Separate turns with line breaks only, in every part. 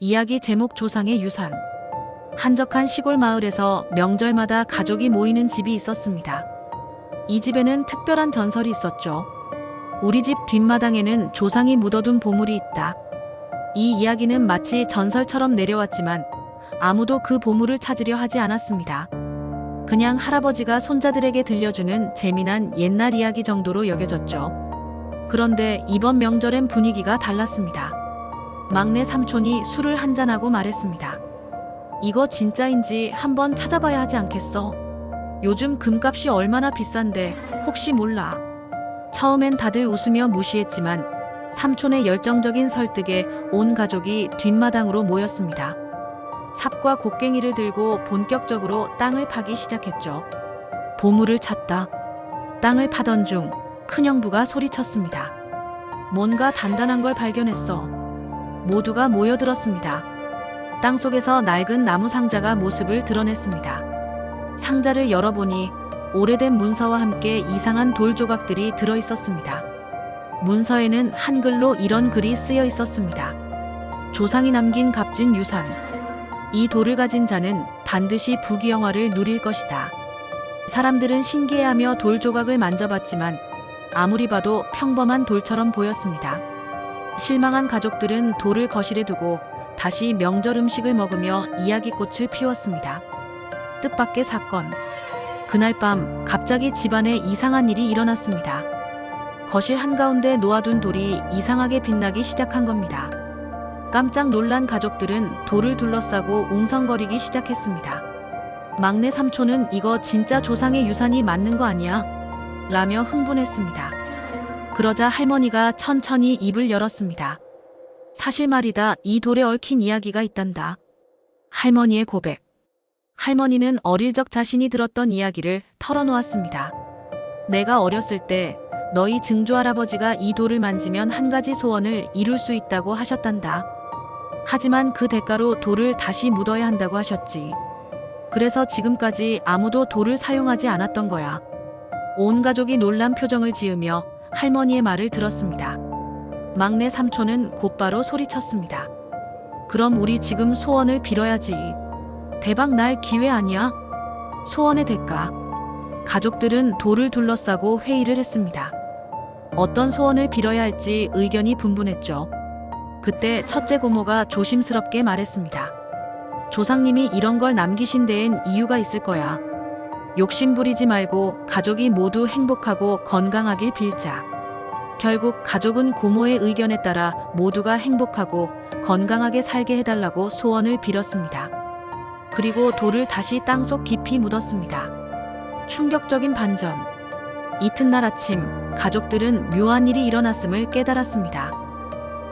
이야기 제목 조상의 유산. 한적한 시골 마을에서 명절마다 가족이 모이는 집이 있었습니다. 이 집에는 특별한 전설이 있었죠. 우리 집 뒷마당에는 조상이 묻어둔 보물이 있다. 이 이야기는 마치 전설처럼 내려왔지만 아무도 그 보물을 찾으려 하지 않았습니다. 그냥 할아버지가 손자들에게 들려주는 재미난 옛날 이야기 정도로 여겨졌죠. 그런데 이번 명절엔 분위기가 달랐습니다. 막내 삼촌이 술을 한잔하고 말했습니다. 이거 진짜인지 한번 찾아봐야 하지 않겠어? 요즘 금값이 얼마나 비싼데 혹시 몰라. 처음엔 다들 웃으며 무시했지만 삼촌의 열정적인 설득에 온 가족이 뒷마당으로 모였습니다. 삽과 곡괭이를 들고 본격적으로 땅을 파기 시작했죠. 보물을 찾다. 땅을 파던 중 큰형부가 소리쳤습니다. 뭔가 단단한 걸 발견했어. 모두가 모여들었습니다. 땅 속에서 낡은 나무 상자가 모습을 드러냈습니다. 상자를 열어보니 오래된 문서와 함께 이상한 돌 조각들이 들어 있었습니다. 문서에는 한글로 이런 글이 쓰여 있었습니다. 조상이 남긴 값진 유산. 이 돌을 가진 자는 반드시 부귀영화를 누릴 것이다. 사람들은 신기해하며 돌 조각을 만져봤지만 아무리 봐도 평범한 돌처럼 보였습니다. 실망한 가족들은 돌을 거실에 두고 다시 명절 음식을 먹으며 이야기꽃을 피웠습니다. 뜻밖의 사건. 그날 밤 갑자기 집안에 이상한 일이 일어났습니다. 거실 한가운데 놓아둔 돌이 이상하게 빛나기 시작한 겁니다. 깜짝 놀란 가족들은 돌을 둘러싸고 웅성거리기 시작했습니다. 막내 삼촌은 이거 진짜 조상의 유산이 맞는 거 아니야? 라며 흥분했습니다. 그러자 할머니가 천천히 입을 열었습니다. 사실 말이다, 이 돌에 얽힌 이야기가 있단다. 할머니의 고백. 할머니는 어릴 적 자신이 들었던 이야기를 털어놓았습니다. 내가 어렸을 때 너희 증조 할아버지가 이 돌을 만지면 한 가지 소원을 이룰 수 있다고 하셨단다. 하지만 그 대가로 돌을 다시 묻어야 한다고 하셨지. 그래서 지금까지 아무도 돌을 사용하지 않았던 거야. 온 가족이 놀란 표정을 지으며 할머니의 말을 들었습니다. 막내 삼촌은 곧바로 소리쳤습니다. 그럼 우리 지금 소원을 빌어야지. 대박 날 기회 아니야? 소원의 대가. 가족들은 돌을 둘러싸고 회의를 했습니다. 어떤 소원을 빌어야 할지 의견이 분분했죠. 그때 첫째 고모가 조심스럽게 말했습니다. 조상님이 이런 걸 남기신 데엔 이유가 있을 거야. 욕심 부리지 말고 가족이 모두 행복하고 건강하길 빌자. 결국 가족은 고모의 의견에 따라 모두가 행복하고 건강하게 살게 해달라고 소원을 빌었습니다. 그리고 돌을 다시 땅속 깊이 묻었습니다. 충격적인 반전. 이튿날 아침, 가족들은 묘한 일이 일어났음을 깨달았습니다.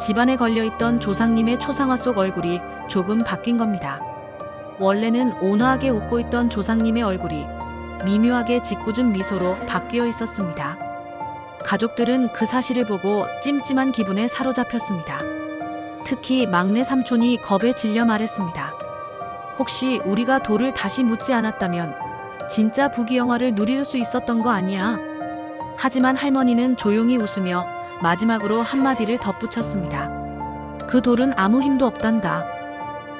집안에 걸려있던 조상님의 초상화 속 얼굴이 조금 바뀐 겁니다. 원래는 온화하게 웃고 있던 조상님의 얼굴이 미묘하게 짓궂은 미소로 바뀌어 있었습니다. 가족들은 그 사실을 보고 찜찜한 기분에 사로잡혔습니다. 특히 막내 삼촌이 겁에 질려 말했습니다. 혹시 우리가 돌을 다시 묻지 않았다면 진짜 부귀영화를 누릴 수 있었던 거 아니야? 하지만 할머니는 조용히 웃으며 마지막으로 한마디를 덧붙였습니다. 그 돌은 아무 힘도 없단다.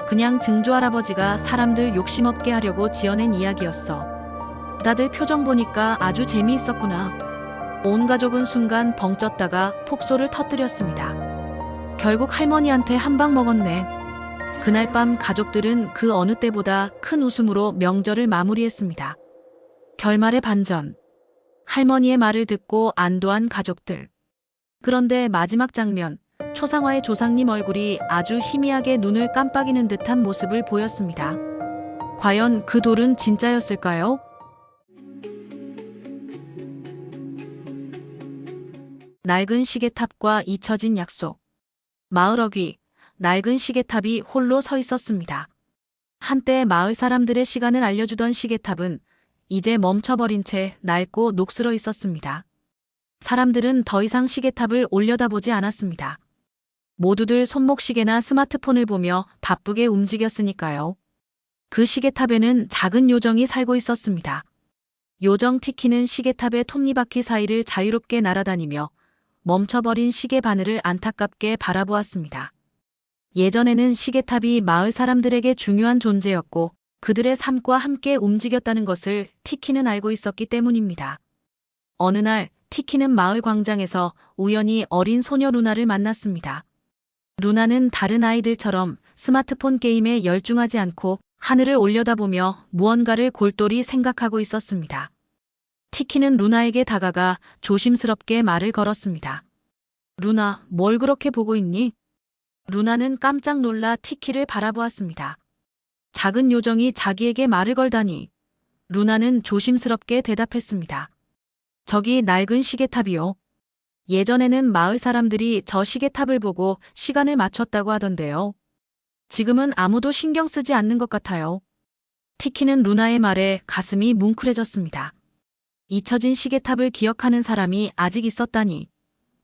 그냥 증조 할아버지가 사람들 욕심 없게 하려고 지어낸 이야기였어. 다들 표정 보니까 아주 재미있었구나. 온 가족은 순간 벙쪘다가 폭소를 터뜨렸습니다. 결국 할머니한테 한 방 먹었네. 그날 밤 가족들은 그 어느 때보다 큰 웃음으로 명절을 마무리했습니다. 결말의 반전. 할머니의 말을 듣고 안도한 가족들. 그런데 마지막 장면, 초상화의 조상님 얼굴이 아주 희미하게 눈을 깜빡이는 듯한 모습을 보였습니다. 과연 그 돌은 진짜였을까요? 낡은 시계탑과 잊혀진 약속. 마을 어귀, 낡은 시계탑이 홀로 서 있었습니다. 한때 마을 사람들의 시간을 알려주던 시계탑은 이제 멈춰버린 채 낡고 녹슬어 있었습니다. 사람들은 더 이상 시계탑을 올려다보지 않았습니다. 모두들 손목시계나 스마트폰을 보며 바쁘게 움직였으니까요. 그 시계탑에는 작은 요정이 살고 있었습니다. 요정 티키는 시계탑의 톱니바퀴 사이를 자유롭게 날아다니며 멈춰버린 시계 바늘을 안타깝게 바라보았습니다. 예전에는 시계탑이 마을 사람들에게 중요한 존재였고 그들의 삶과 함께 움직였다는 것을 티키는 알고 있었기 때문입니다. 어느 날 티키는 마을 광장에서 우연히 어린 소녀 루나를 만났습니다. 루나는 다른 아이들처럼 스마트폰 게임에 열중하지 않고 하늘을 올려다보며 무언가를 골똘히 생각하고 있었습니다. 티키는 루나에게 다가가 조심스럽게 말을 걸었습니다. 루나, 뭘 그렇게 보고 있니? 루나는 깜짝 놀라 티키를 바라보았습니다. 작은 요정이 자기에게 말을 걸다니. 루나는 조심스럽게 대답했습니다. 저기 낡은 시계탑이요. 예전에는 마을 사람들이 저 시계탑을 보고 시간을 맞췄다고 하던데요. 지금은 아무도 신경 쓰지 않는 것 같아요. 티키는 루나의 말에 가슴이 뭉클해졌습니다. 잊혀진 시계탑을 기억하는 사람이 아직 있었다니.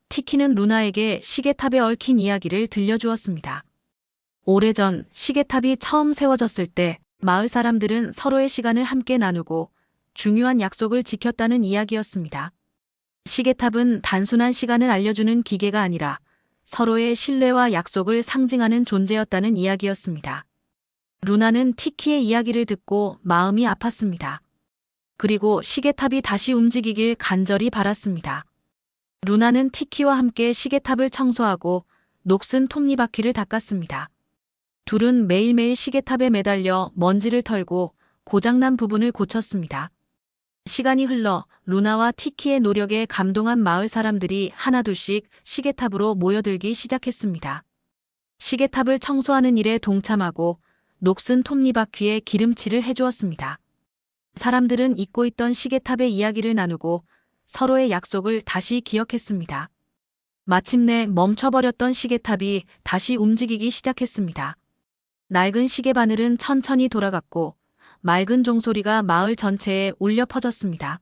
티키는 루나에게 시계탑에 얽힌 이야기를 들려주었습니다. 오래전 시계탑이 처음 세워졌을 때 마을 사람들은 서로의 시간을 함께 나누고 중요한 약속을 지켰다는 이야기였습니다. 시계탑은 단순한 시간을 알려주는 기계가 아니라 서로의 신뢰와 약속을 상징하는 존재였다는 이야기였습니다. 루나는 티키의 이야기를 듣고 마음이 아팠습니다. 그리고 시계탑이 다시 움직이길 간절히 바랐습니다. 루나는 티키와 함께 시계탑을 청소하고 녹슨 톱니바퀴를 닦았습니다. 둘은 매일매일 시계탑에 매달려 먼지를 털고 고장난 부분을 고쳤습니다. 시간이 흘러 루나와 티키의 노력에 감동한 마을 사람들이 하나둘씩 시계탑으로 모여들기 시작했습니다. 시계탑을 청소하는 일에 동참하고 녹슨 톱니바퀴에 기름칠을 해주었습니다. 사람들은 잊고 있던 시계탑의 이야기를 나누고 서로의 약속을 다시 기억했습니다. 마침내 멈춰버렸던 시계탑이 다시 움직이기 시작했습니다. 낡은 시계 바늘은 천천히 돌아갔고 맑은 종소리가 마을 전체에 울려 퍼졌습니다.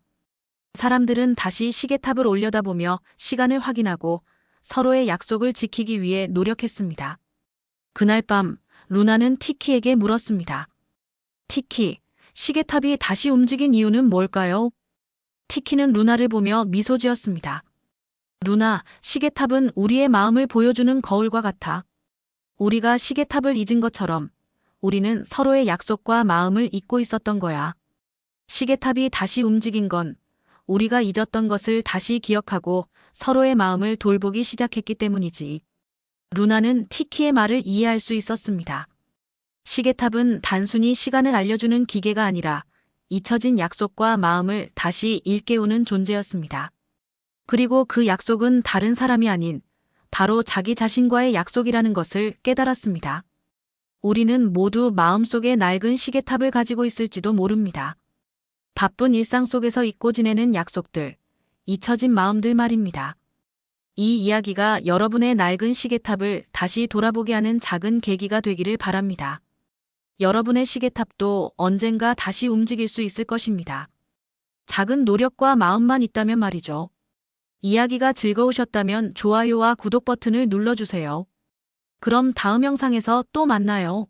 사람들은 다시 시계탑을 올려다보며 시간을 확인하고 서로의 약속을 지키기 위해 노력했습니다. 그날 밤 루나는 티키에게 물었습니다. 티키, 시계탑이 다시 움직인 이유는 뭘까요? 티키는 루나를 보며 미소 지었습니다. 루나, 시계탑은 우리의 마음을 보여주는 거울과 같아. 우리가 시계탑을 잊은 것처럼 우리는 서로의 약속과 마음을 잊고 있었던 거야. 시계탑이 다시 움직인 건 우리가 잊었던 것을 다시 기억하고 서로의 마음을 돌보기 시작했기 때문이지. 루나는 티키의 말을 이해할 수 있었습니다. 시계탑은 단순히 시간을 알려주는 기계가 아니라 잊혀진 약속과 마음을 다시 일깨우는 존재였습니다. 그리고 그 약속은 다른 사람이 아닌 바로 자기 자신과의 약속이라는 것을 깨달았습니다. 우리는 모두 마음속에 낡은 시계탑을 가지고 있을지도 모릅니다. 바쁜 일상 속에서 잊고 지내는 약속들, 잊혀진 마음들 말입니다. 이 이야기가 여러분의 낡은 시계탑을 다시 돌아보게 하는 작은 계기가 되기를 바랍니다. 여러분의 시계탑도 언젠가 다시 움직일 수 있을 것입니다. 작은 노력과 마음만 있다면 말이죠. 이야기가 즐거우셨다면 좋아요와 구독 버튼을 눌러주세요. 그럼 다음 영상에서 또 만나요.